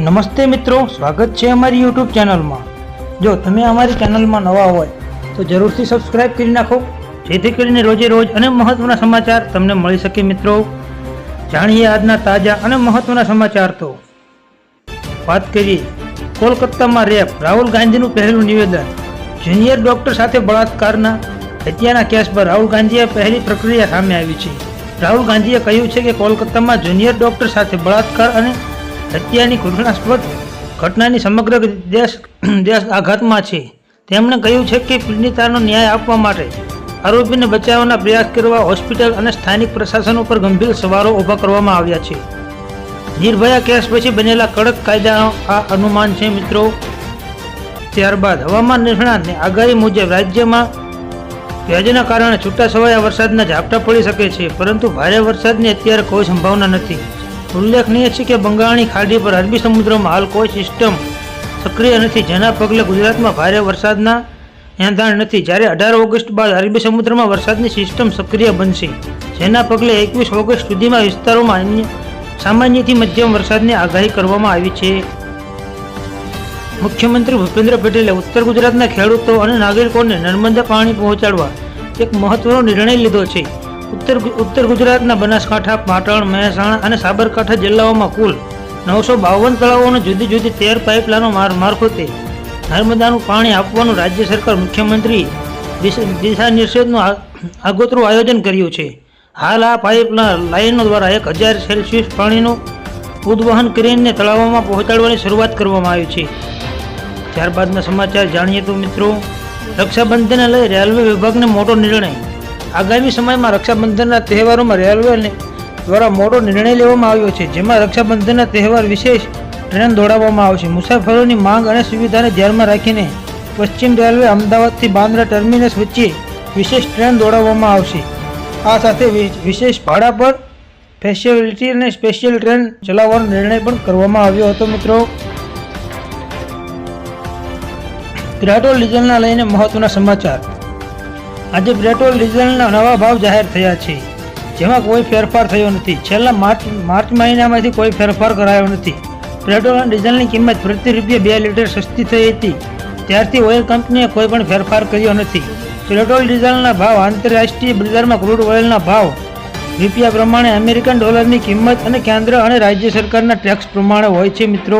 નમસ્તે મિત્રો, સ્વાગત છે અમારી યુટ્યુબ ચેનલમાં. જો તમે અમારી ચેનલમાં નવા હોય, તો જરૂરથી સબસ્ક્રાઇબ કરી નાખો. જેથી કરીને રોજે રોજ અને મહત્વના સમાચાર તમને મળી શકે મિત્રો. જાણીએ આજના તાજા અને મહત્વના સમાચાર તો. વાત કરીએ, કોલકાતામાં રેપ, રાહુલ ગાંધીનું પહેલું નિવેદન. જુનિયર ડોક્ટર સાથે બળાત્કારના હત્યાના કેસ પર રાહુલ ગાંધીએ પહેલી પ્રક્રિયા સામે આવી છે. રાહુલ ગાંધીએ કહ્યું છે કે કોલકાતામાં જુનિયર ડોક્ટર સાથે બળાત્કાર અને હત્યાની ઘટનાસ્પદ ઘટનાની સમગ્ર દેશ દેશ આઘાતમાં છે. તેમણે કહ્યું છે કે પીડિતાનો ન્યાય આપવા માટે આરોપીને બચાવવાના પ્રયાસ કરવા હોસ્પિટલ અને સ્થાનિક પ્રશાસન ઉપર ગંભીર સવાલો ઊભા કરવામાં આવ્યા છે. નિર્ભયા કેસ પછી બનેલા કડક કાયદાનો આ અનુમાન છે મિત્રો. ત્યારબાદ હવામાન નિષ્ણાતની આગાહી મુજબ રાજ્યમાં ભેજના કારણે છૂટાછવાયા વરસાદના ઝાપટા પડી શકે છે, પરંતુ ભારે વરસાદની અત્યારે કોઈ સંભાવના નથી. ઉલ્લેખનીય છે કે બંગાળની ખાડી પર અરબી સમુદ્રમાં હાલ કોઈ સિસ્ટમ સક્રિય નથી. જેના પગલે ગુજરાતમાં ભારે વરસાદના એંધાણ નથી. જ્યારે અઢાર ઓગસ્ટ બાદ અરબી સમુદ્રમાં વરસાદની સિસ્ટમ સક્રિય બનશે. જેના પગલે એકવીસ ઓગસ્ટ સુધીમાં વિસ્તારોમાં અન્ય સામાન્યથી મધ્યમ વરસાદની આગાહી કરવામાં આવી છે. મુખ્યમંત્રી ભૂપેન્દ્ર પટેલે ઉત્તર ગુજરાતના ખેડૂતો અને નાગરિકોને નર્મદા પાણી પહોંચાડવા એક મહત્વનો નિર્ણય લીધો છે. ઉત્તર ઉત્તર ગુજરાતના બનાસકાંઠા, પાટણ, મહેસાણા અને સાબરકાંઠા જિલ્લાઓમાં કુલ નવસો બાવન તળાવોને જુદી જુદી તેર પાઇપલાઇનો માર મારફતે નર્મદાનું પાણી આપવાનું રાજ્ય સરકાર મુખ્યમંત્રી દિશા દિશા નિષેધનું આગોતરું આયોજન કર્યું છે. હાલ આ પાઇપના લાઇનો દ્વારા એક હજાર સેલ્સિયસ પાણીનું ઉદ્વહન કરીને તળાવોમાં પહોંચાડવાની શરૂઆત કરવામાં આવી છે. ત્યારબાદના સમાચાર જાણીએ તો મિત્રો, રક્ષાબંધનને લઈ રેલવે વિભાગને મોટો નિર્ણય આગામી સમયમાં રક્ષાબંધનના તહેવારોમાં રેલવેને દ્વારા મોટો નિર્ણય લેવામાં આવ્યો છે, જેમાં રક્ષાબંધનના તહેવાર વિશેષ ટ્રેન દોડાવવામાં આવશે. મુસાફરોની માંગ અને સુવિધાને ધ્યાનમાં રાખીને પશ્ચિમ રેલવે અમદાવાદથી બાંદ્રા ટર્મિનસ વચ્ચે વિશેષ ટ્રેન દોડાવવામાં આવશે. આ સાથે વિશેષ ભાડા પર ફેસિલિટી અને સ્પેશિયલ ટ્રેન ચલાવવાનો નિર્ણય પણ કરવામાં આવ્યો હતો, મિત્રો. ગ્રાટો ડીઝલના લઈને મહત્વના સમાચાર. આજે પેટ્રોલ, ડીઝલના નવા ભાવ જાહેર થયા છે, જેમાં કોઈ ફેરફાર થયો નથી. છેલ્લા માર્ચ માર્ચ મહિનામાંથી કોઈ ફેરફાર કરાયો નથી. પેટ્રોલ અને ડીઝલની કિંમત પ્રતિ રૂપિયા બે લીટર સસ્તી થઈ હતી. ત્યારથી ઓઇલ કંપનીએ કોઈ પણ ફેરફાર કર્યો નથી. પેટ્રોલ, ડીઝલના ભાવ આંતરરાષ્ટ્રીય બજારમાં ક્રૂડ ઓઇલના ભાવ રૂપિયા પ્રમાણે અમેરિકન ડોલરની કિંમત અને કેન્દ્ર અને રાજ્ય સરકારના ટેક્સ પ્રમાણે હોય છે, મિત્રો.